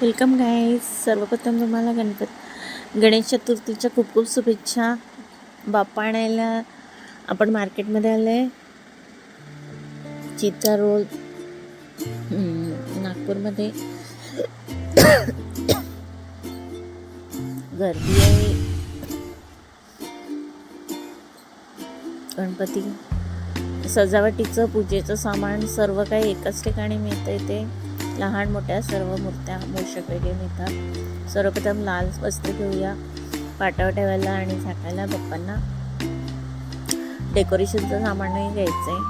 Welcome guys सर्वप्रथम तुम्हाला गणपत गणेश चतुर्थीच्या खूप खूप शुभेच्छा. बाप्पा आणायला आपण मार्केटमध्ये आलो आहे चिता रोल नागपूरमध्ये. गर्दी आहे. गणपती सजावटीचं पूजेचं सामान सर्व काही एकाच ठिकाणी मिळतं इथे लहान मोठ्या सर्व मूर्त्या मूषक वगैरे मिळतात. सर्वप्रथम लाल वस्त्र घेऊया. पाटावर ठेवायला आणि झाकायला बाप्पांना. डेकोरेशनचं सामानही घ्यायचं आहे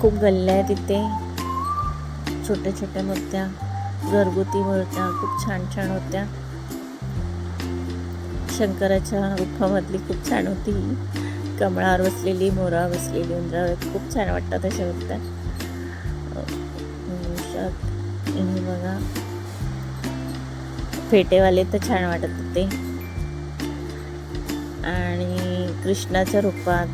खूप गल्ल्या आहेत तिथे छोट्या छोट्या मूर्त्या घरगुती मूर्त्या खूप छान छान होत्या. शंकराच्या गुफामधली खूप छान होती कमळावर बसलेली मोरावर बसलेली उंदरावर खूप छान वाटतात अशा बघतात हे बघा. फेटेवाले तर छान वाटत होते. आणि कृष्णाच्या रूपात.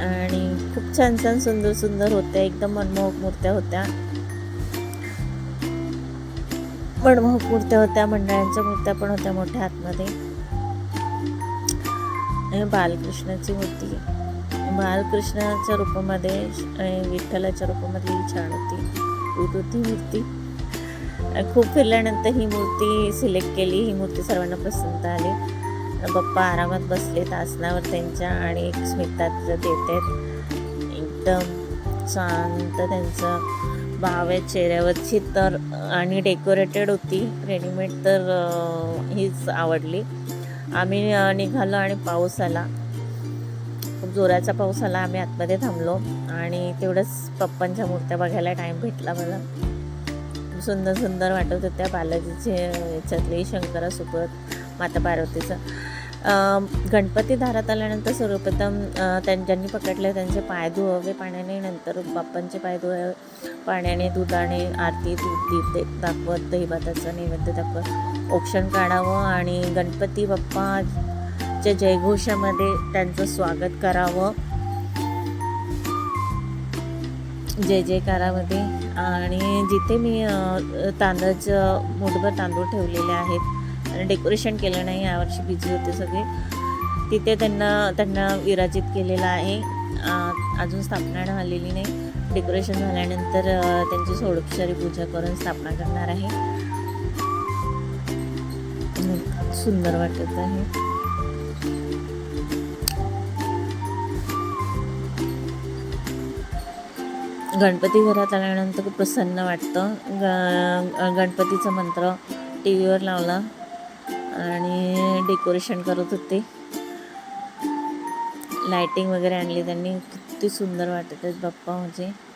आणि खूप छान छान सुंदर सुंदर होत्या. एकदम मनमोहक मूर्त्या होत्या. मनमोहक मूर्त्या होत्या. मंडळांच्या मूर्त्या पण होत्या मोठ्या आतमध्ये. बालकृष्णाची मूर्ती बालकृष्णाच्या रूपामध्ये विठ्ठलाच्या रूपामध्ये ही छान होती. दूध होती मूर्ती. खूप फिरल्यानंतर ही मूर्ती सिलेक्ट केली. ही मूर्ती सर्वांना पसंत आली. बाप्पा आरामात बसलेत आसनावर त्यांच्या आणि एक स्मितात देत आहेत एकदम शांत त्यांचं. भाव आहे चेहऱ्यावरची तर आणि डेकोरेटेड होती. रेडीमेड तर हीच आवडली. आम्ही निघालो आणि पाऊस आला. खूप जोराचा पाऊस आला. आम्ही आतमध्ये थांबलो आणि तेवढंच पप्पांच्या मूर्त्या बघायला टाईम भेटला मला. खूप सुंदर सुंदर वाटत होत्या बालाजीचे याच्यातले शंकरासोबत माता पार्वतीचं. गणपती दारात आल्यानंतर सर्वप्रथम अं, त्यां ज्यांनी पकडले त्यांचे पाय धुवावे पाण्याने नंतर बाप्पांचे पाय धुवावे पाण्याने दुधाने आरती दूध दीप दे दाखवत दहीभाताचं नैवेद्य दाखवत औक्षण काढावं आणि गणपती बाप्पाच्या जयघोषामध्ये त्यांचं स्वागत करावं. जय जयकारामध्ये. आणि जिथे मी तांदळाचं मुठभर तांदूळ ठेवलेले आहेत आणि डेकोरेशन केलं नाही यावर्षी बिझी होते सगळे. तिथे त्यांना त्यांना विराजित केलेलं आहे. अजून स्थापना झालेली नाही. डेकोरेशन झाल्यानंतर त्यांची सोडोपचारी पूजा करून स्थापना करणार आहे. सुंदर वाटत आहे. गणपती घरात आल्यानंतर खूप प्रसन्न वाटतं. ग गणपतीचं मंत्र टी व्हीवर लावला. आणि डेकोरेशन करत होते. लायटिंग वगैरे आणली त्यांनी. किती सुंदर वाटत आहेत बाप्पा म्हणजे